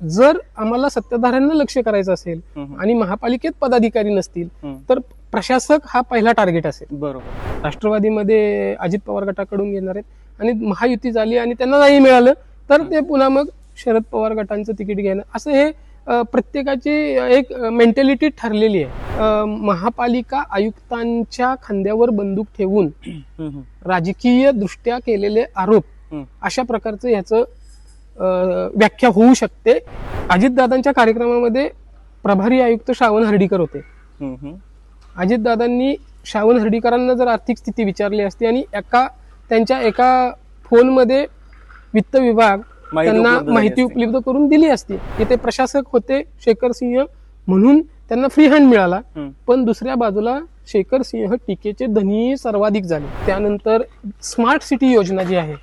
जर आम्हाला सत्ताधाऱ्यांना लक्ष करायचं असेल. आणि महापालिकेत पदाधिकारी नसतील. तर प्रशासक हा पहिला टार्गेट असेल बरोबर राष्ट्रवादीमध्ये अजित पवार गटाकडून घेणार आहेत आणि महायुती झाली आणि त्यांना नाही मिळालं तर ते पुन्हा मग शरद पवार गटांचं तिकीट घेणं असं हे प्रत्येकाची एक मेंटॅलिटी ठरलेली आहे महापालिका आयुक्तांच्या खांद्यावर बंदूक ठेवून. राजकीय दृष्ट्या केलेले आरोप. अशा प्रकारचं ह्याचं व्याख्या होऊ शकते अजितदादांच्या कार्यक्रमामध्ये प्रभारी आयुक्त श्रावण हर्डीकर होते. अजितदादांनी श्रावण हर्डीकरांना जर आर्थिक स्थिती विचारली असती आणि एका त्यांच्या एका फोनमध्ये वित्त विभाग त्यांना माहिती. उपलब्ध करून दिली असती इथे प्रशासक होते शेखर सिंह म्हणून त्यांना फ्री हँड मिळाला. पण दुसऱ्या बाजूला शेखर सिंह टीकेचे धनी सर्वाधिक झाले त्यानंतर स्मार्ट सिटी योजना जी आहे.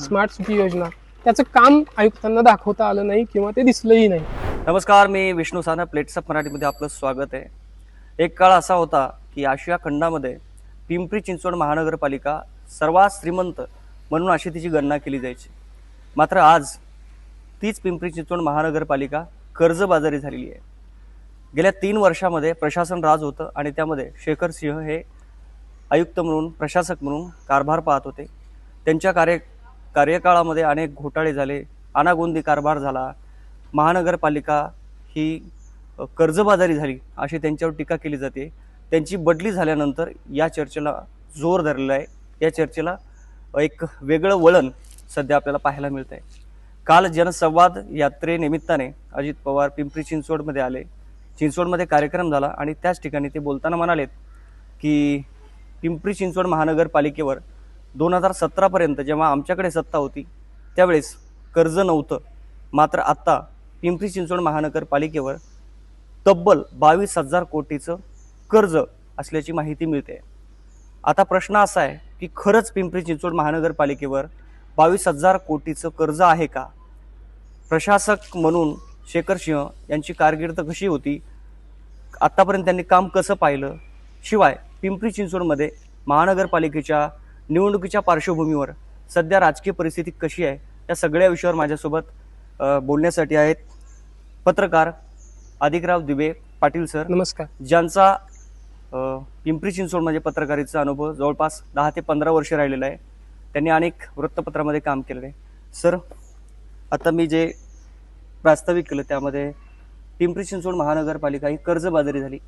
स्मार्ट सिटी योजना त्याचं काम आयुक्तांना दाखवता आलं नाही किंवा ते दिसलंही नाही. नमस्कार मी विष्णू साना प्लेट्सअप मराठीमध्ये आपलं स्वागत आहे. एक काळ असा होता की आशिया खंडामध्ये पिंपरी चिंचवड महानगरपालिका सर्वात श्रीमंत म्हणून अशी तिची गणना केली जायची. मात्र आज तीच पिंपरी चिंचवड महानगरपालिका कर्जबाजारी झालेली आहे. गेल्या तीन वर्षामध्ये प्रशासन राज होतं आणि त्यामध्ये शेखर सिंह हे आयुक्त म्हणून प्रशासक म्हणून कारभार पाहत होते. त्यांच्या कार्य कार्यकाळामध्ये अनेक घोटाळे झाले अनागोंदी कारभार झाला. महानगरपालिका ही कर्जबाजारी झाली अशी त्यांच्यावर टीका केली जाते. त्यांची बदली झाल्यानंतर या चर्चेला जोर धरलेला आहे. या चर्चेला एक वेगळं वळण सध्या आपल्याला पाहायला मिळत आहे काल जनसंवाद यात्रेनिमित्ताने अजित पवार पिंपरी चिंचवडमध्ये आले. चिंचवडमध्ये कार्यक्रम झाला आणि त्याच ठिकाणी ते बोलताना म्हणालेत की पिंपरी चिंचवड महानगरपालिकेवर दोन हजार सतरापर्यंत जेव्हा आमच्याकडे सत्ता होती त्यावेळेस कर्ज नव्हतं. मात्र आत्ता पिंपरी चिंचवड महानगरपालिकेवर तब्बल बावीस हजार कोटीचं कर्ज असल्याची माहिती मिळते. आता प्रश्न असा आहे की खरंच पिंपरी चिंचवड महानगरपालिकेवर बावीस हजार कोटीचं कर्ज आहे का? प्रशासक म्हणून शेखर सिंह यांची कारकीर्द कशी होती? आत्तापर्यंत त्यांनी काम कसं पाहिलं? शिवाय पिंपरी चिंचवडमध्ये महानगरपालिकेच्या निवडणुकीच्या पार्श्वभूमीवर सध्या राजकीय परिस्थिती कशी आहे या सगळ्या विषयावर माझ्यासोबत बोलण्यासाठी आहेत पत्रकार अधिकराव दुबे पाटील सर. नमस्कार. ज्यांचा पिंपरी चिंचवडमध्ये पत्रकारितेचा अनुभव जवळपास दहा ते पंधरा वर्षे राहिलेला आहे. त्यांनी अनेक वृत्तपत्रामध्ये काम केलेलं. आहे सर आता मी जे प्रास्ताविक केलं त्यामध्ये पिंपरी चिंचवड महानगरपालिका ही कर्जबाजारी झाली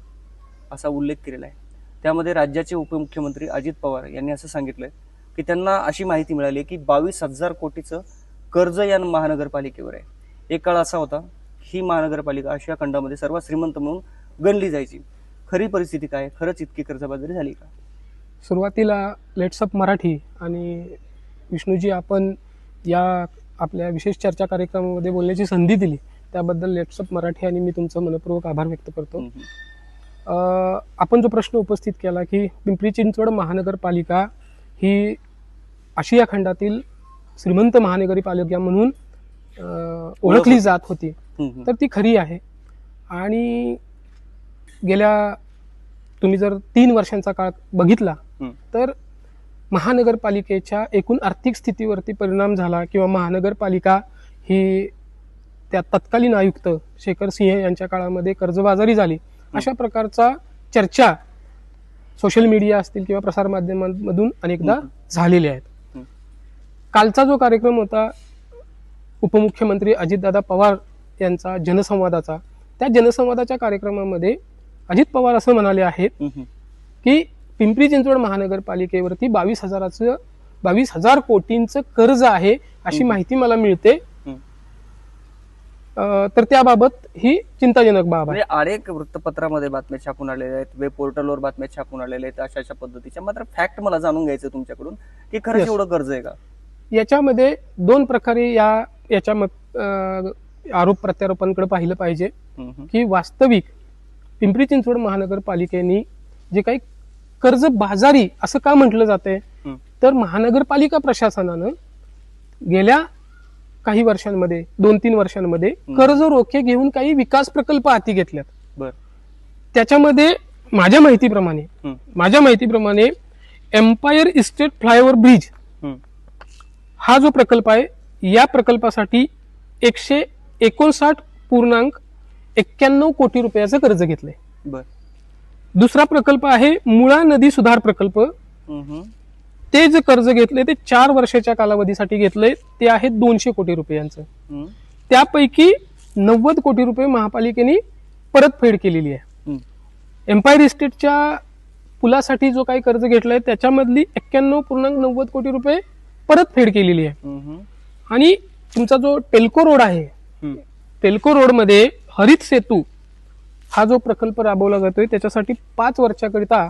असा उल्लेख केलेला आहे. त्यामध्ये राज्याचे उपमुख्यमंत्री अजित पवार यांनी असं सांगितलं की त्यांना अशी माहिती मिळाली की बावीस हजार कोटीचं कर्ज या महानगरपालिकेवर आहे. एक काळ असा होता ही महानगरपालिका आशिया खंडामध्ये सर्वात श्रीमंत म्हणून गणली जायची. खरी परिस्थिती काय? खरंच इतकी कर्जबाजारी झाली का? सुरुवातीला लेट्सअप मराठी आणि विष्णूजी आपण या आपल्या विशेष चर्चा कार्यक्रमामध्ये बोलण्याची संधी दिली. त्याबद्दल लेट्सअप मराठी आणि मी तुमचं मनपूर्वक आभार व्यक्त करतो. आपण जो प्रश्न उपस्थित केला की पिंपरी चिंचवड महानगरपालिका ही आशिया खंडातील श्रीमंत महानगरपालिका म्हणून अं, ओळखली जात होती. तर ती खरी आहे आणि गेल्या तुम्ही जर तीन वर्षांचा काळ बघितला. तर महानगरपालिकेच्या एकूण आर्थिक स्थितीवरती परिणाम झाला किंवा महानगरपालिका ही त्या तत्कालीन आयुक्त शेखर सिंह यांच्या काळामध्ये कर्जबाजारी झाली अशा प्रकारचा चर्चा सोशल मीडिया असतील किंवा प्रसारमाध्यमांमधून अनेकदा. झालेल्या आहेत. कालचा जो कार्यक्रम होता उपमुख्यमंत्री अजितदादा पवार यांचा जनसंवादाचा त्या जनसंवादाच्या कार्यक्रमामध्ये अजित पवार असं म्हणाले आहेत. की पिंपरी चिंचवड महानगरपालिकेवरती बावीस हजाराचं बावीस हजार कोटींचं कर्ज आहे अशी. माहिती मला मिळते तर त्याबाबत ही चिंताजनक बाब आहे म्हणजे अनेक वृत्तपत्रामध्ये बातम्या छापून आलेल्या आहेत वेब पोर्टलवर बातम्या छापून आलेल्या आहेत अशा अशा पद्धतीच्या मात्र फॅक्ट मला जाणून घ्यायचं तुमच्याकडून की खरंच. एवढं कर्ज आहे का याच्यामध्ये दोन प्रकारे या याच्या आरोप प्रत्यारोपांकडे पाहिलं पाहिजे. की वास्तविक पिंपरी चिंचवड महानगरपालिकेने जे काही कर्ज बाजारी असं का म्हटलं जाते. तर महानगरपालिका प्रशासनानं गेल्या काही वर्षांमध्ये दोन तीन वर्षांमध्ये. कर्ज रोखे घेऊन काही विकास प्रकल्प हाती घेतल्यात बर त्याच्यामध्ये माझ्या माहितीप्रमाणे. माझ्या माहितीप्रमाणे एम्पायर इस्टेट फ्लायओव्हर ब्रिज. हा जो प्रकल्प आहे या प्रकल्पासाठी एकशे एकोणसाठ पूर्णांक एक्क्याण्णव कोटी रुपयाचं कर्ज घेतलंय बर दुसरा प्रकल्प आहे मुळा नदी सुधार प्रकल्प. ते जे कर्ज घेतले ते चार वर्षाच्या कालावधीसाठी घेतलंय ते आहे दोनशे कोटी रुपयांचं. त्यापैकी नव्वद कोटी रुपये महापालिकेने परतफेड केलेली आहे. एम्पायर इस्टेटच्या पुलासाठी जो काही कर्ज घेतलाय त्याच्यामधली एक्क्याण्णव पूर्णांक नव्वद कोटी रुपये परतफेड केलेली आहे. आणि तुमचा जो टेल्को रोड आहे. टेल्को रोडमध्ये हरित सेतू हा जो प्रकल्प राबवला जातोय त्याच्यासाठी पाच वर्षाकरिता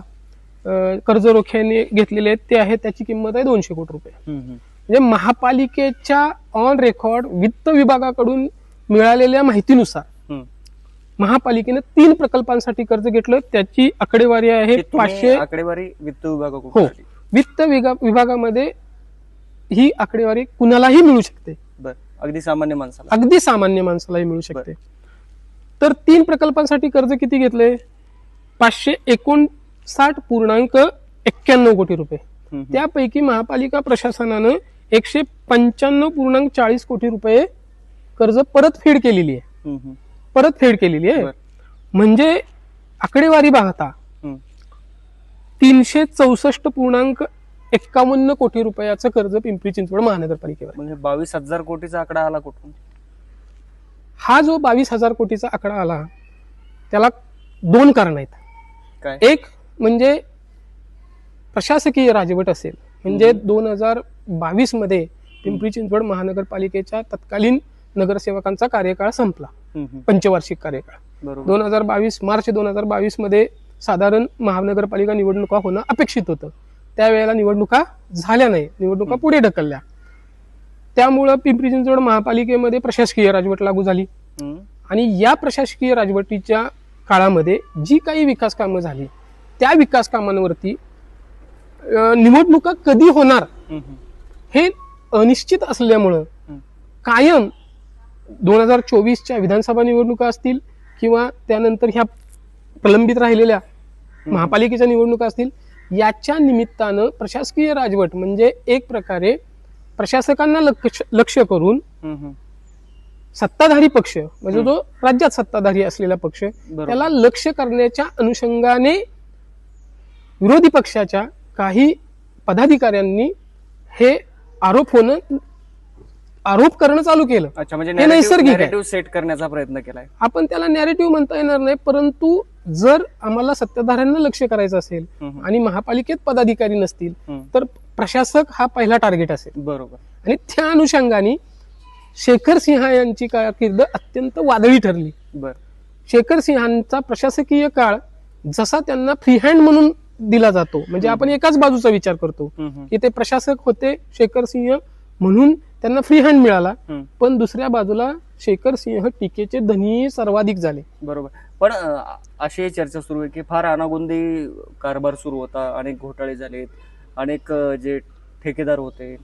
कर्ज रोख्याने घेतलेले आहेत ते आहे त्याची किंमत आहे दोनशे कोटी रुपये. म्हणजे महापालिकेच्या ऑन रेकॉर्ड वित्त विभागाकडून मिळालेल्या माहितीनुसार. महापालिकेने तीन प्रकल्पांसाठी कर्ज घेतलं त्याची आकडेवारी आहे पाचशे आकडेवारी वित्त विभागाकडून हो. वित्त विभागामध्ये ही आकडेवारी कुणालाही मिळू शकते. अगदी सामान्य माणसाला. अगदी सामान्य माणसालाही मिळू शकते. तर तीन प्रकल्पांसाठी कर्ज किती घेतले पाचशे एकोणसाठ पूर्णांक एक्क्याण्णव कोटी रुपये. त्यापैकी महापालिका प्रशासनानं एकशे पंच्याण्णव पूर्णांक चाळीस कोटी रुपये कर्ज परतफेड केलेली आहे. परतफेड केलेली आहे. म्हणजे आकडेवारी पाहता. तीनशे चौसष्ट पूर्णांक एक्कावन्न कोटी रुपयाचं कर्ज पिंपरी चिंचवड महानगरपालिकेवर. म्हणजे बावीस हजार कोटीचा आकडा आला कुठून हा जो बावीस हजार कोटीचा आकडा आला त्याला दोन कारण आहेत काय एक म्हणजे प्रशासकीय राजवट असेल. म्हणजे. दोन हजार बावीसमध्ये पिंपरी चिंचवड महानगरपालिकेच्या तत्कालीन नगरसेवकांचा कार्यकाळ संपला. पंचवार्षिक कार्यकाळ. दोन हजार बावीस मार्च दोन हजार बावीसमध्ये साधारण महानगरपालिका निवडणुका होणं अपेक्षित होतं. त्यावेळेला निवडणुका झाल्या नाही. निवडणुका पुढे ढकलल्या. त्यामुळं पिंपरी चिंचवड महापालिकेमध्ये प्रशासकीय राजवट लागू झाली. आणि या प्रशासकीय राजवटीच्या काळामध्ये जी काही विकास कामं झाली त्या विकास कामांवरती निवडणुका कधी होणार. हे अनिश्चित असल्यामुळं. कायम दोन हजार चोवीसच्या विधानसभा निवडणुका असतील किंवा त्यानंतर ह्या प्रलंबित राहिलेल्या महापालिकेच्या निवडणुका असतील याच्या निमित्तानं प्रशासकीय राजवट म्हणजे एक प्रकारे प्रशासकांना लक्ष लक्ष करून. सत्ताधारी पक्ष म्हणजे. जो राज्यात सत्ताधारी असलेला पक्ष. त्याला लक्ष करण्याच्या अनुषंगाने विरोधी पक्षाच्या काही पदाधिकाऱ्यांनी हे आरोप होणं आरोप करणं चालू केलं. अच्छा म्हणजे हे नैसर्गिक सेट करण्याचा प्रयत्न केलाय. आपण त्याला नॅरेटिव्ह म्हणता येणार नाही परंतु जर आम्हाला सत्ताधाऱ्यांना लक्ष करायचं असेल. आणि महापालिकेत पदाधिकारी नसतील. तर प्रशासक हा पहिला टार्गेट असेल. बरोबर. आणि त्या अनुषंगाने शेखर सिंह यांची कारकीर्द अत्यंत वादळी ठरली. बर. शेखर सिंहांचा प्रशासकीय काळ जसा त्यांना फ्री हँड म्हणून दिला जातो. म्हणजे. आपण एकाच बाजूचा विचार करतो. की ते प्रशासक होते शेखर सिंह म्हणून त्यांना फ्री हँड मिळाला. पण दुसऱ्या बाजूला शेखर सिंह टीकेचे धनी सर्वाधिक झाले. बरोबर. पण अशी चर्चा सुरू आहे की फार अनागोंदी कारभार सुरू होता. अनेक घोटाळे झालेत. अनेक जे ठेकेदार होते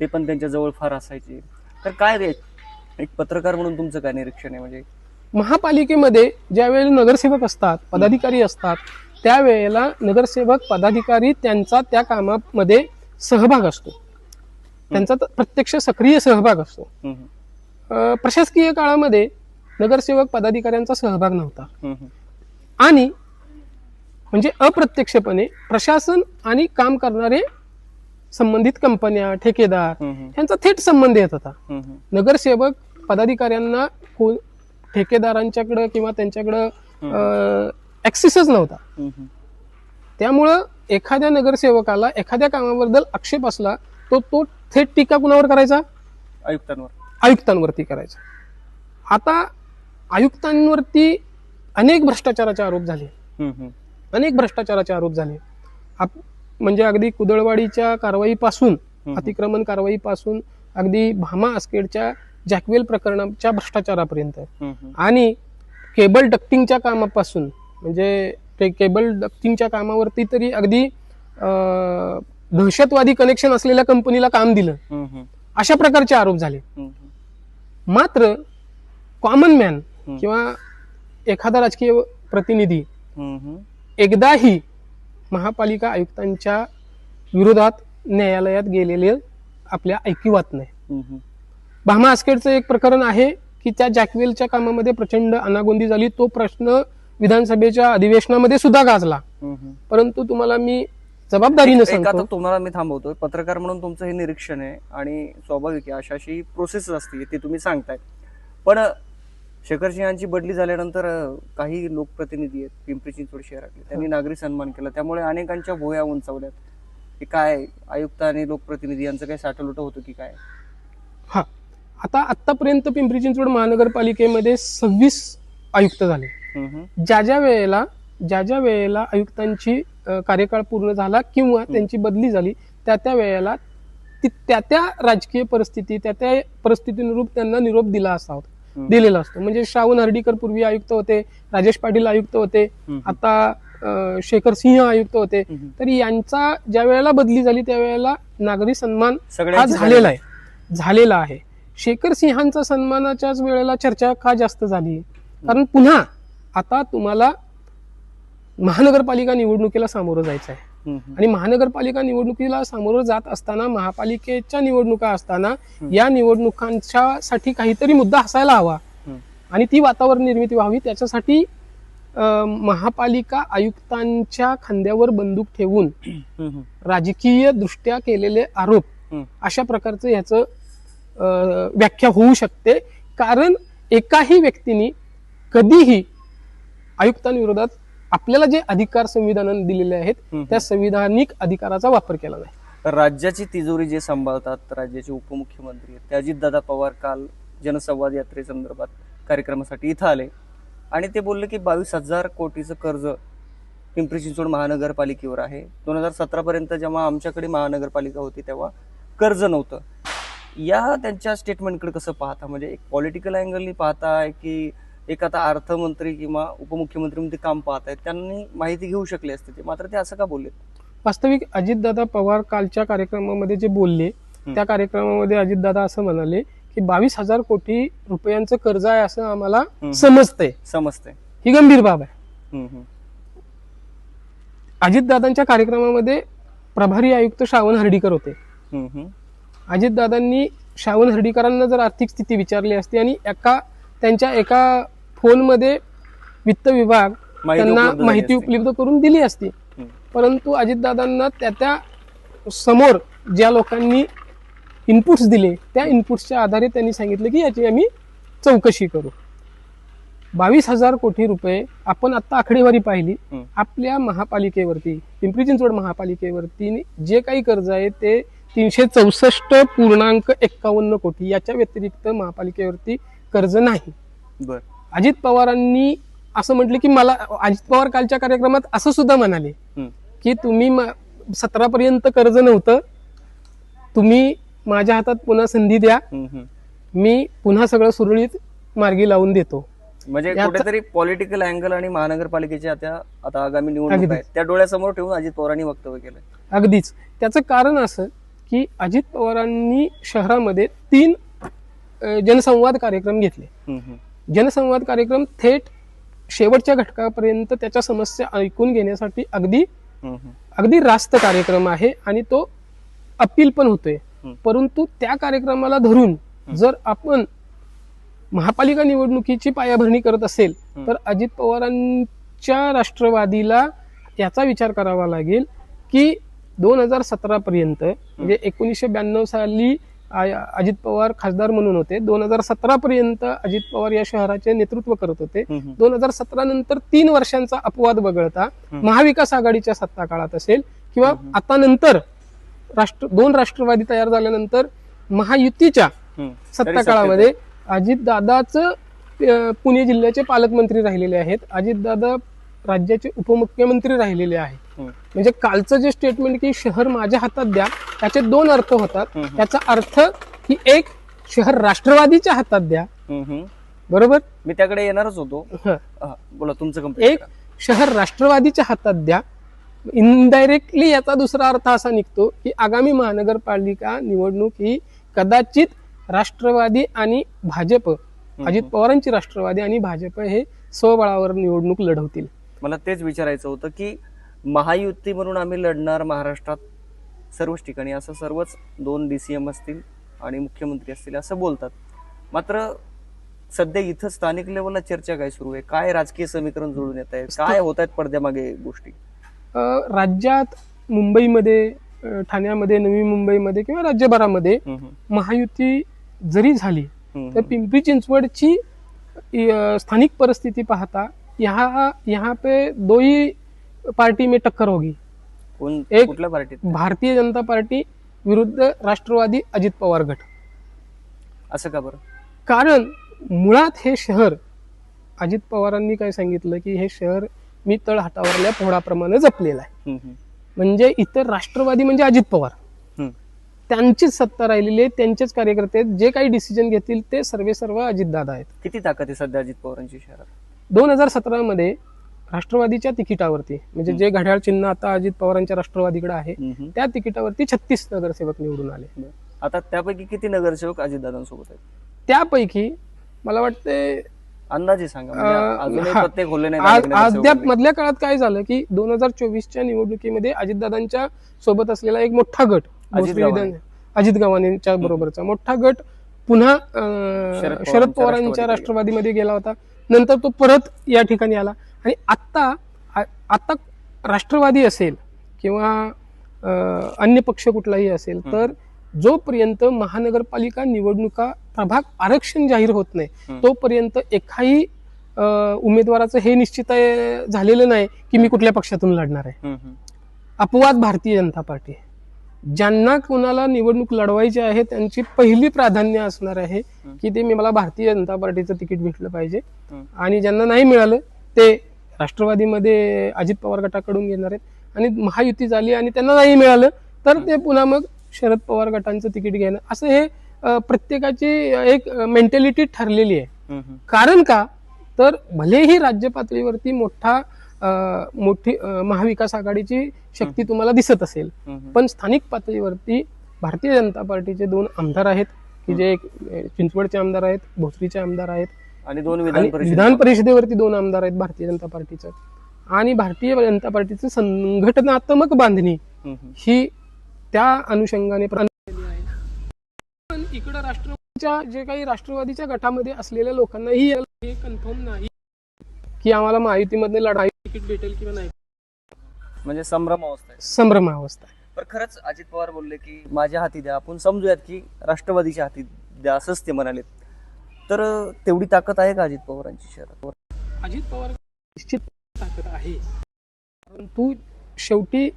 ते पण त्यांच्या जवळ फार असायचे. तर काय रे? एक पत्रकार म्हणून तुमचं काय निरीक्षण आहे? म्हणजे महापालिकेमध्ये ज्यावेळेला नगरसेवक असतात पदाधिकारी असतात त्यावेळेला नगरसेवक पदाधिकारी त्यांचा त्या कामामध्ये सहभाग असतो त्यांचा प्रत्यक्ष सक्रिय सहभाग असतो प्रशासकीय काळामध्ये नगरसेवक पदाधिकाऱ्यांचा सहभाग नव्हता. आणि म्हणजे अप्रत्यक्षपणे प्रशासन आणि काम करणारे संबंधित कंपन्या ठेकेदार. यांचा थेट संबंध येत होता. नगरसेवक पदाधिकाऱ्यांना ठेकेदारांच्याकडं किंवा त्यांच्याकडं ऍक्सेसच नव्हता. त्यामुळं एखाद्या नगरसेवकाला एखाद्या कामाबद्दल आक्षेप असला तो तो थेट टीका कुणावर करायचा आयुक्तांवर आयुक्तांवरती करायचा आता आयुक्तांवरती अनेक भ्रष्टाचाराचे आरोप झाले. अनेक भ्रष्टाचाराचे आरोप झाले आप म्हणजे अगदी कुदळवाडीच्या कारवाईपासून. अतिक्रमण कारवाईपासून अगदी भामा आस्केडच्या जॅकवेल प्रकरणाच्या भ्रष्टाचारापर्यंत. आणि केबल डक्टिंगच्या कामापासून म्हणजे ते केबल डक्टिंगच्या कामावरती तरी अगदी अं, दहशतवादी कनेक्शन असलेल्या कंपनीला काम दिलं. अशा प्रकारचे आरोप झाले. मात्र कॉमन मॅन. किंवा एखादा राजकीय प्रतिनिधी. एकदाही महापालिका आयुक्तांच्या विरोधात न्यायालयात गेलेले आपल्या ऐकिवात नाही. भामा आस्केडचं एक प्रकरण आहे की त्या जॅकवेलच्या कामामध्ये प्रचंड अनागोंदी झाली तो प्रश्न विधानसभेच्या अधिवेशनामध्ये सुद्धा गाजला. परंतु तुम्हाला मी जबाबदारीने आता सांगतो. तुम्हाला मी थांबवतोय. पत्रकार म्हणून तुमचं हे निरीक्षण आहे आणि स्वाभाविक आहे अशी अशी प्रोसेस असते ती तुम्ही सांगताय. पण शेखर सिंहांची बदली झाल्यानंतर काही लोकप्रतिनिधी आहेत पिंपरी चिंचवड शहरातले त्यांनी नागरी सन्मान केला. त्यामुळे अनेकांच्या भोया उंचावल्यात. की काय आयुक्त आणि लोकप्रतिनिधी यांचं काही साठलोट होतं की काय? हा. आता आतापर्यंत पिंपरी चिंचवड महानगरपालिकेमध्ये सव्वीस आयुक्त झाले. ज्या ज्या वेळेला ज्या ज्या वेळेला आयुक्तांची कार्यकाळ पूर्ण झाला किंवा त्यांची बदली झाली त्या त्या वेळेला ती त्या त्या राजकीय परिस्थिती त्या त्या परिस्थितीनुरूप त्यांना निरोप दिला असावा. हम्म. दिलेला असतो. म्हणजे श्रावण हर्डीकर पूर्वी आयुक्त होते राजेश पाटील आयुक्त होते. आता शेखर सिंह आयुक्त होते. तर यांचा ज्या वेळेला बदली झाली त्यावेळेला नागरी सन्मान हा झालेला आहे. झालेला आहे. शेखर सिंहांचा सन्मानाच्याच वेळेला चर्चा का जास्त झाली? कारण पुन्हा आता तुम्हाला महानगरपालिका निवडणुकीला सामोरं जायचं आहे. आणि महानगरपालिका निवडणुकीला सामोरं जात असताना महापालिकेच्या निवडणुका असताना या निवडणुकांच्या साठी काहीतरी मुद्दा असायला हवा. आणि ती वातावरण निर्मिती व्हावी त्याच्यासाठी महापालिका आयुक्तांच्या खांद्यावर बंदूक ठेवून. राजकीय दृष्ट्या केलेले आरोप. अशा प्रकारचं ह्याचं व्याख्या होऊ शकते कारण एकाही व्यक्तीने कधीही आयुक्तांविरोधात आपल्याला जे अधिकार संविधानाने दिलेले आहेत. त्या संविधानिक अधिकाराचा वापर केला नाही. राज्याची तिजोरी जे सांभाळतात राज्याचे उपमुख्यमंत्री आहेत ते अजितदादा पवार काल जनसंवाद यात्रेसंदर्भात कार्यक्रमासाठी इथं आले. आणि ते बोलले की बावीस हजार कोटीचं कर्ज पिंपरी चिंचवड महानगरपालिकेवर आहे. दोन हजार सतरा पर्यंत जेव्हा आमच्याकडे महानगरपालिका होती तेव्हा कर्ज नव्हतं. या त्यांच्या स्टेटमेंटकडे कसं पाहता? म्हणजे एक पॉलिटिकल अँगलनी पाहताय की एक आता अर्थमंत्री किंवा उपमुख्यमंत्री म्हणून ते काम पाहतायत त्यांनी माहिती घेऊ शकली असते ते. मात्र ते असं का बोललेत? वास्तविक अजितदादा पवार कालच्या कार्यक्रमामध्ये जे बोलले त्या कार्यक्रमामध्ये अजितदादा असं म्हणाले की बावीस हजार कोटी रुपयांचं कर्ज आहे असं आम्हाला. समजतंय. समजतंय. ही गंभीर बाब आहे. अजितदादांच्या कार्यक्रमामध्ये प्रभारी आयुक्त श्रावण हर्डीकर होते. अजितदादांनी श्रावण हर्डीकरांना जर आर्थिक स्थिती विचारली असती आणि एका त्यांच्या एका फोनमध्ये वित्त विभाग त्यांना माहिती. उपलब्ध करून दिली असती. परंतु अजितदादांना त्या त्या समोर ज्या लोकांनी इनपुट्स दिले त्या इनपुट्सच्या आधारे त्यांनी सांगितलं की याची आम्ही चौकशी करू बावीस हजार कोटी रुपये आपण आता आकडेवारी पाहिली. आपल्या महापालिकेवरती पिंपरी चिंचवड महापालिकेवरती जे काही कर्ज आहे ते तीनशे चौसष्ट पूर्णांक एक्कावन्न कोटी याच्या व्यतिरिक्त महापालिकेवरती कर्ज नाही बर अजित पवारांनी असं म्हटलं की मला अजित पवार कालच्या कार्यक्रमात असं सुद्धा म्हणाले. की तुम्ही सतरा पर्यंत कर्ज नव्हतं. तुम्ही माझ्या हातात पुन्हा संधी द्या. मी पुन्हा सगळं सुरळीत मार्गी लावून देतो. म्हणजे कुठेतरी पॉलिटिकल अँगल आणि महानगरपालिकेच्या त्या आता आगामी निवडणूक त्या डोळ्यासमोर ठेवून अजित पवारांनी वक्तव्य केलं अगदीच. त्याचं कारण असं की अजित पवारांनी शहरामध्ये तीन जनसंवाद कार्यक्रम घेतले. जनसंवाद कार्यक्रम थेट शेवटच्या घटकापर्यंत त्याच्या समस्या ऐकून घेण्यासाठी अगदी. अगदी रास्त कार्यक्रम आहे आणि तो अपील पण होतोय. परंतु त्या कार्यक्रमाला धरून जर आपण महापालिका निवडणुकीची पायाभरणी करत असेल. तर अजित पवारांच्या राष्ट्रवादीला याचा विचार करावा लागेल की दोन हजार सतरा पर्यंत म्हणजे एकोणीसशे ब्याण्णव साली अजित पवार खासदार म्हणून होते दोन हजार सतरा पर्यंत अजित पवार या शहराचे नेतृत्व करत होते. दोन हजार सतरा नंतर तीन वर्षांचा अपवाद वगळता. महाविकास आघाडीच्या सत्ता काळात असेल किंवा आता नंतर राष्ट्र दोन राष्ट्रवादी तयार झाल्यानंतर महायुतीच्या. सत्ता काळामध्ये अजितदादाच पुणे जिल्ह्याचे पालकमंत्री राहिलेले आहेत अजितदादा राज्याचे उपमुख्यमंत्री राहिलेले आहेत. म्हणजे कालचं जे स्टेटमेंट की शहर माझ्या हातात द्या त्याचे दोन अर्थ होतात. त्याचा अर्थ की एक शहर राष्ट्रवादीच्या हातात द्या. बरोबर? मी त्याकडे येणारच होतो. बोला तुमचं एक शहर राष्ट्रवादीच्या हातात द्या. इनडायरेक्टली याचा दुसरा अर्थ असा निघतो की आगामी महानगरपालिका निवडणूक ही कदाचित राष्ट्रवादी आणि भाजप अजित पवारांची राष्ट्रवादी आणि भाजप हे स्वबळावर निवडणूक लढवतील. मला तेच विचारायचं होतं की महायुती म्हणून आम्ही लढणार महाराष्ट्रात सर्वच ठिकाणी असं सर्वच दोन डीसीएम असतील आणि मुख्यमंत्री असतील असं बोलतात. मात्र सध्या इथं स्थानिक लेवलला चर्चा काय सुरू आहे? काय राजकीय समीकरण जुळून येत आहे? काय होत आहेत पडद्यामागे गोष्टी? राज्यात मुंबईमध्ये ठाण्यामध्ये नवी मुंबईमध्ये किंवा राज्यभरामध्ये महायुती जरी झाली तर पिंपरी चिंचवडची स्थानिक परिस्थिती पाहता यहाँ यहाँ पे दो ही पार्टी में टक्कर होगी। एक- कुठल्या पार्टीत भारतीय जनता पार्टी विरुद्ध राष्ट्रवादी अजित पवार गट। असं का बरं? कारण मुळात हे शहर अजित पवारांनी काय सांगितलं की हे शहर मी तळहातावरल्या फोडाप्रमाणे जपलेलं आहे. म्हणजे इतर राष्ट्रवादी म्हणजे अजित पवार. त्यांचीच सत्ता राहिलेली आहे त्यांचेच कार्यकर्ते आहेत जे काही डिसिजन घेतील ते सर्वे सर्व अजितदादा आहेत. किती ताकद आहे सध्या अजित पवारांची शहरात? दोन हजार सतरामध्ये राष्ट्रवादीच्या तिकिटावरती म्हणजे जे घड्याळ चिन्ह आता अजित पवारांच्या राष्ट्रवादीकडे आहे. त्या तिकिटावरती छत्तीस नगरसेवक निवडून आले. आता त्यापैकी किती नगरसेवक अजितदादांसोबत आहेत? त्यापैकी मला वाटते अंदाजे सांगा म्हणजे अद्याप. मधल्या काळात काय झालं की दोन हजार चोवीसच्या निवडणुकीमध्ये अजितदादांच्या सोबत असलेला एक मोठा गट अजित गव्हाणेंच्या बरोबरचा मोठा गट पुन्हा शरद पवारांच्या राष्ट्रवादीमध्ये गेला होता. नंतर तो परत या ठिकाणी आला आणि आत्ता आ- आता राष्ट्रवादी असेल किंवा अन्य पक्ष कुठलाही असेल तर जोपर्यंत महानगरपालिका निवडणुका प्रभाग आरक्षण जाहीर होत नाही. तोपर्यंत एकाही उमेदवाराचं हे निश्चित झालेलं नाही की मी कुठल्या पक्षातून लढणार आहे. अपवाद भारतीय जनता पार्टी आहे. ज्यांना कोणाला निवडणूक लढवायची आहे त्यांची पहिली प्राधान्य असणार आहे. की ते मी मला भारतीय जनता पार्टीचं तिकीट भेटलं पाहिजे. आणि ज्यांना नाही मिळालं ते राष्ट्रवादीमध्ये अजित पवार गटाकडून घेणार आहेत आणि महायुती झाली आणि त्यांना नाही मिळालं तर ते पुन्हा मग शरद पवार गटांचं तिकीट घेणं असं हे प्रत्येकाची एक मेंटॅलिटी ठरलेली आहे. कारण का तर भलेही राज्य पातळीवरती मोठा मोठी महाविकास आघाडीची शक्ती तुम्हाला दिसत असेल. पण स्थानिक पातळीवरती भारतीय जनता पार्टीचे दोन आमदार आहेत की जे चिंचवडचे आमदार आहेत भोसरीचे आमदार आहेत. आणि दोन विधान परिषदेवरती दोन आमदार आहेत भारतीय जनता पार्टीचं. आणि भारतीय जनता पार्टीचं संघटनात्मक बांधणी. ही त्या अनुषंगाने इकडं राष्ट्रवादीच्या जे काही राष्ट्रवादीच्या गटामध्ये असलेल्या लोकांनाही हे कन्फर्म नाही की आम्हाला महायुतीमधले लढाई तिकीट भेटेल किंवा नाही? म्हणजे संभ्रम अवस्था आहे. संभ्रमावस्था आहे. पण खरंच अजित पवार बोलले की माझ्या हाती द्या आपण समजूयात की राष्ट्रवादीच्या हाती द्या असंच ते म्हणाले तर अं, तेवढी ताकद आहे का अजित पवारांची शहरात? अजित पवार निश्चित ताकद आहे. परंतु शेवटी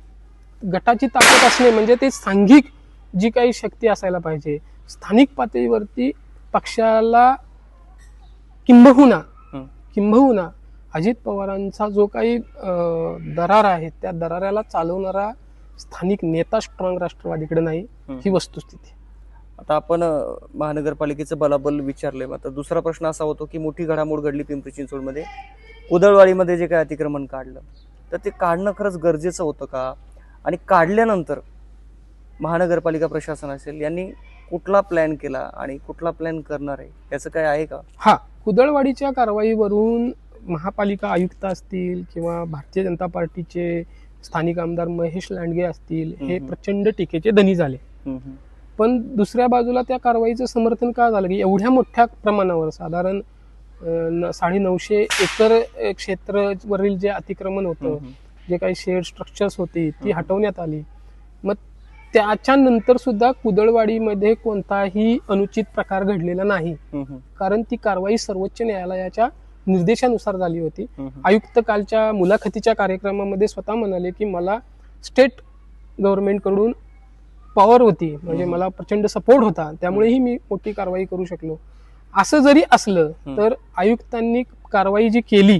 गटाची ताकद असणे म्हणजे ते सांघिक जी काही शक्ती असायला पाहिजे. स्थानिक पातळीवरती पक्षाला किंबहुना हं. किंबहुना अजित पवारांचा जो काही दरार आहे त्या दराऱ्याला चालवणारा स्थानिक नेता स्ट्रॉंग राष्ट्रवादीकडे नाही हं. वस्तुस्थिती. आता आपण महानगरपालिकेचं बलाबल विचारलंय आता दुसरा प्रश्न असा होतो की मोठी घडामोड घडली पिंपरी चिंचवडमध्ये उदळवाडीमध्ये जे काय अतिक्रमण काढलं तर ते काढणं खरंच गरजेचं होतं का? आणि काढल्यानंतर महानगरपालिका प्रशासन असेल यांनी कुठला प्लॅन केला आणि कुठला प्लॅन करणार आहे याचं काय आहे का? हा कुदळवाडीच्या कारवाईवरून महापालिका आयुक्त असतील किंवा भारतीय जनता पार्टीचे स्थानिक आमदार महेश लांडगे असतील हे. प्रचंड टीकेचे धनी झाले. पण दुसऱ्या बाजूला त्या कारवाईचं समर्थन का झालं की एवढ्या मोठ्या प्रमाणावर साधारण साडे नऊशे एकर क्षेत्रावरील जे अतिक्रमण होतं जे काही शेड स्ट्रक्चर्स होती ती. हटवण्यात आली मग त्याच्यानंतर सुद्धा कुदळवाडीमध्ये कोणताही अनुचित प्रकार घडलेला नाही कारण ती कारवाई सर्वोच्च न्यायालयाच्या निर्देशानुसार झाली होती. आयुक्त कालच्या मुलाखतीच्या कार्यक्रमामध्ये स्वतः म्हणाले की मला स्टेट गव्हर्नमेंटकडून पॉवर होती म्हणजे. मला प्रचंड सपोर्ट होता त्यामुळेही मी मोठी कारवाई करू शकलो असं जरी असलं. तर आयुक्तांनी कारवाई जी केली.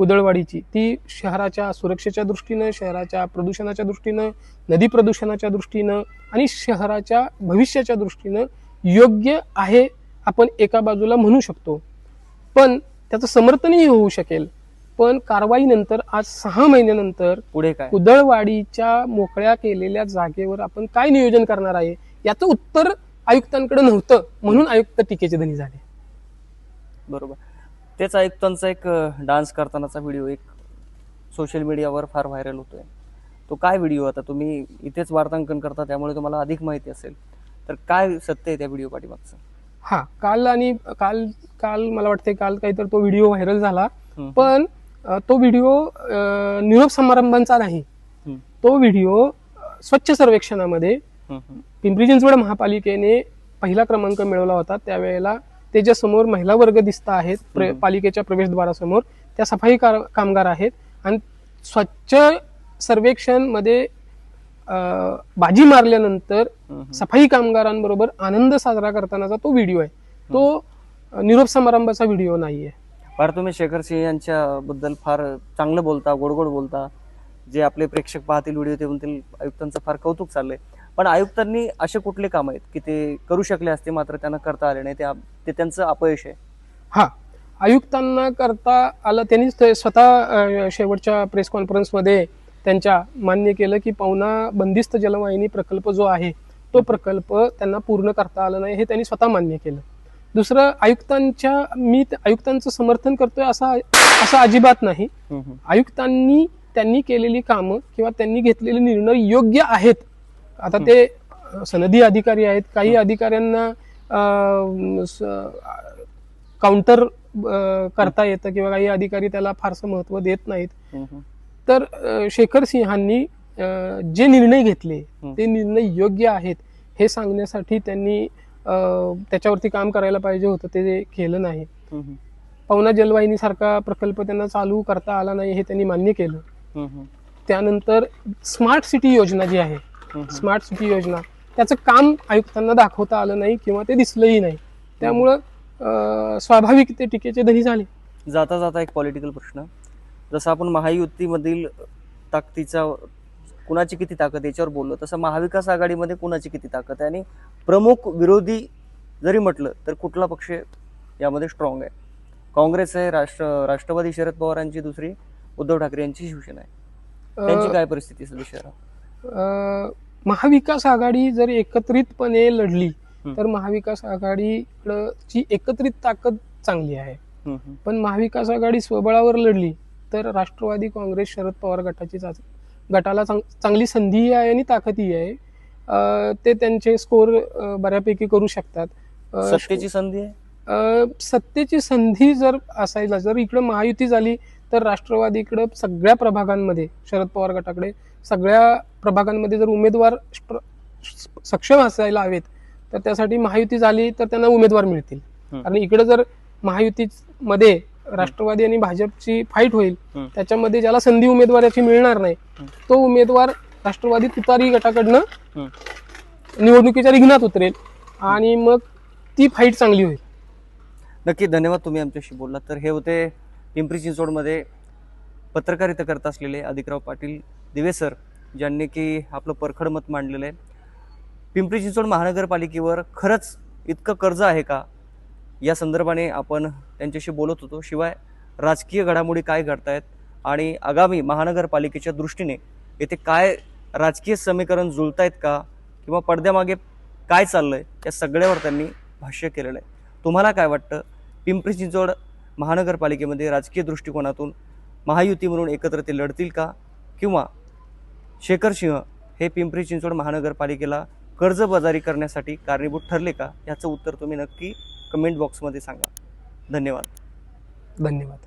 उदळवाडीची ती शहराच्या सुरक्षेच्या दृष्टीनं शहराच्या प्रदूषणाच्या दृष्टीनं नदी प्रदूषणाच्या दृष्टीनं आणि शहराच्या भविष्याच्या दृष्टीनं योग्य आहे आपण एका बाजूला म्हणू शकतो पण त्याचं समर्थनही होऊ शकेल. पण कारवाईनंतर आज सहा महिन्यानंतर पुढे काय? कुदळवाडीच्या मोकळ्या केलेल्या जागेवर आपण काय नियोजन करणार आहे याचं उत्तर आयुक्तांकडे नव्हतं म्हणून आयुक्त टीकेचे धनी झाले. बरोबर. तेच आयुक्तांचा एक डान्स करतानाचा व्हिडिओ एक सोशल मीडियावर फार व्हायरल होतोय. तो काय व्हिडिओ आता? तुम्ही इथेच वार्तांकन करता त्यामुळे तुम्हाला अधिक माहिती असेल. तर काय सत्य आहे त्या व्हिडिओ पाठीमागचं? हा काल आणि काल काल मला वाटते काल काहीतरी तो व्हिडिओ व्हायरल झाला. पण तो व्हिडिओ निरोप समारंभांचा नाही. तो व्हिडिओ स्वच्छ सर्वेक्षणामध्ये. पिंपरी चिंचवड महापालिकेने पहिला क्रमांक मिळवला होता त्यावेळेला त्याच्यासमोर महिला वर्ग दिसत आहेत. पालिकेच्या प्रवेशद्वारासमोर त्या सफाई कामगार आहेत आणि स्वच्छ सर्वेक्षणमध्ये बाजी मारल्यानंतर. सफाई कामगारांबरोबर आनंद साजरा करतानाचा तो व्हिडिओ आहे. तो निरोप समारंभाचा व्हिडिओ नाहीये. फार तुम्ही शेखर सिंह यांच्या बद्दल फार चांगलं बोलता गोड गोड बोलता. जे आपले प्रेक्षक पाहतील व्हिडिओ ते म्हणतील आयुक्तांचं फार कौतुक चाललंय. पण आयुक्तांनी असे कुठले काम आहेत की ते करू शकले असते मात्र त्यांना करता आले नाही ते त्यांचं अपयश आहे? हा. आयुक्तांना करता आलं त्यांनी स्वतः शेवटच्या प्रेस कॉन्फरन्समध्ये त्यांच्या मान्य केलं की पवना बंदिस्त जलवाहिनी प्रकल्प जो आहे तो प्रकल्प त्यांना पूर्ण करता आला नाही हे त्यांनी स्वतः मान्य केलं. दुसरं आयुक्तांच्या मी आयुक्तांचं समर्थन करतोय असं असं अजिबात नाही. आयुक्तांनी त्यांनी केलेली कामं किंवा त्यांनी घेतलेले निर्णय योग्य आहेत. आता ते सनदी अधिकारी आहेत काही अधिकाऱ्यांना काउंटर करता येतं किंवा काही अधिकारी त्याला फारसं महत्त्व देत नाहीत. तर शेखर सिंहांनी जे निर्णय घेतले. ते निर्णय योग्य आहेत हे सांगण्यासाठी त्यांनी त्याच्यावरती काम करायला पाहिजे होतं ते केलं नाही. पवना जलवाहिनी सारखा प्रकल्प त्यांना चालू करता आला नाही हे त्यांनी मान्य केलं. त्यानंतर स्मार्ट सिटी योजना जी आहे स्मार्ट सिटी योजना त्याचं काम आयुक्तांना दाखवता आलं नाही किंवा ते दिसलंही नाही. त्यामुळं स्वाभाविक ते टीकेचे धनी झाले. जाता जाता एक पॉलिटिकल प्रश्न. जसं आपण महायुतीमधील ताकदीचा कुणाची किती ताकद याच्यावर बोललो तसं महाविकास आघाडीमध्ये कुणाची किती ताकद आहे? आणि प्रमुख विरोधी जरी म्हटलं तर कुठला पक्ष यामध्ये स्ट्रॉंग आहे? काँग्रेस आहे राष्ट्र राष्ट्रवादी शरद पवारांची दुसरी उद्धव ठाकरे यांची शिवसेना आहे. त्यांची काय परिस्थिती असेल शहरात महाविकास आघाडी जर एकत्रितपणे लढली. तर महाविकास आघाडीची एकत्रित ताकद चांगली आहे. पण महाविकास आघाडी स्वबळावर लढली तर राष्ट्रवादी काँग्रेस शरद पवार गटाची गटाला चांग- चांगली संधीही आहे आणि ताकदही आहे. ते त्यांचे स्कोर बऱ्यापैकी करू शकतात. सत्तेची संधी आहे? सत्तेची संधी जर असायला जर इकडं महायुती झाली तर राष्ट्रवादीकडं सगळ्या प्रभागांमध्ये शरद पवार गटाकडे सगळ्या प्रभागांमध्ये जर उमेदवार सक्षम असायला हवेत तर त्यासाठी महायुती झाली तर त्यांना उमेदवार मिळतील. आणि इकडं जर महायुतीमध्ये राष्ट्रवादी आणि भाजपची फाईट होईल. त्याच्यामध्ये ज्याला संधी उमेदवाराची मिळणार नाही. तो उमेदवार राष्ट्रवादी तुतारी गटाकडनं. निवडणुकीच्या रिंगणात उतरेल आणि मग ती फाईट चांगली होईल नक्की धन्यवाद तुम्ही आमच्याशी बोललात तर हे होते पिंपरी चिंचवडमध्ये पत्रकारिता करत असलेले अधिकराव पाटील दिवे सर ज्यांनी की आपलं परखड मत मांडलेलं आहे पिंपरी चिंचवड महानगरपालिकेवर खरंच इतकं कर्ज आहे का या संदर्भाने आपण त्यांच्याशी बोलत होतो. शिवाय राजकीय घडामोडी काय घडतायत आणि आगामी महानगरपालिकेच्या दृष्टीने येथे काय राजकीय समीकरण जुळतायत का किंवा पडद्यामागे काय चाललं आहे या सगळ्यावर त्यांनी भाष्य केलेलं आहे. तुम्हाला काय वाटतं? पिंपरी चिंचवड महानगरपालिकेमध्ये राजकीय दृष्टिकोनातून महायुती म्हणून एकत्र ते लढतील का? किंवा शेखर सिंह हे पिंपरी चिंचवड महानगरपालिकेला कर्जबाजारी करण्यासाठी कारणीभूत ठरले का? याचं उत्तर तुम्ही नक्की कमेंट बॉक्समध्ये सांगा. धन्यवाद. धन्यवाद.